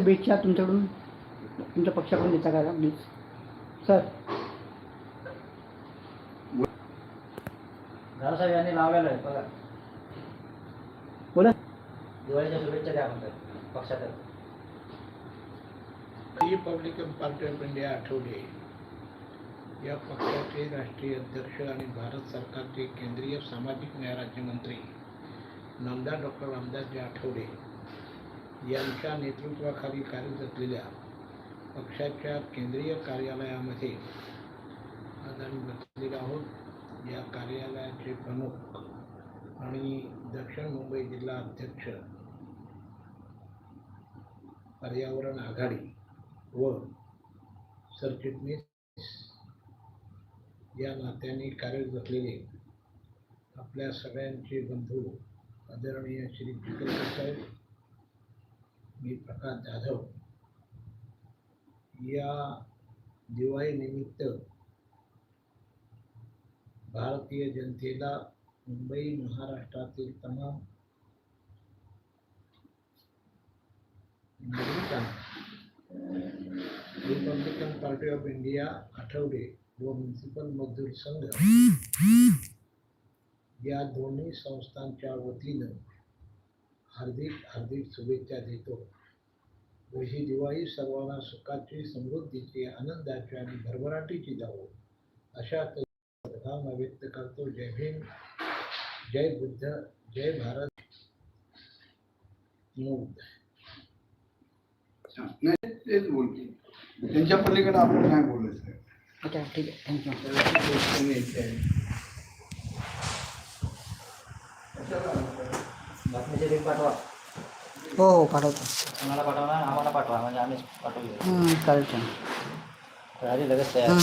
शुभेच्छा तुमच्याकडून तुमच्या पक्षाकडून देता का? प्लीज सर रावसाहेब यांनी लावलेलं आहे बघा. बोला. दिवाळीच्या शुभेच्छा द्या म्हणतात पक्षातर्फे Republican Party of India Athawale. या पक्षाचे राष्ट्रीय अध्यक्ष आणि भारत सरकारचे केंद्रीय सामाजिक न्याय राज्यमंत्री नामदार डॉक्टर रामदासजी आठवले. यांच्या नेतृत्वाखाली कार्यरत असलेल्या पक्षाच्या केंद्रीय कार्यालयामध्ये आज आम्ही बसलेलो आहोत. या कार्यालयाचे प्रमुख आणि दक्षिण मुंबई जिल्हा अध्यक्ष पर्यावरण आघाडी व सरचिटणीस या नात्याने कार्यरत असलेले आपल्या सगळ्यांचे बंधू आदरणीय श्री चिकलकर साहेब मी प्रकाश जाधव. या दिवाळीनिमित्त भारतीय जनतेला मुंबई महाराष्ट्रातील तमाम नागरिकांना रिपब्लिकन पार्टी ऑफ इंडिया आठवडे व म्युन्सिपल मजदूर संघ या दोन्ही संस्थांच्या वतीनं हार्दिक हार्दिक शुभेच्छा देतो. ही दिवाळी सर्वांना सुखाची समृद्धीची आनंदाची आणि भरभराटीची जावो. अशा भावना व्यक्त करतो. जय भीम जय बुद्ध जय भारत. तेच बोलते त्यांच्या पलीकडे आपण नाही बोलायचं अच्छा ठीक आहे थँक्यू. बातमीचे लिंक पाठवा. हो हो पाठवतो. आम्हाला पाठवा आम्हाला पाठवा म्हणजे आम्ही पाठवले हं, चालेल चालेल आधी लगेच तयार.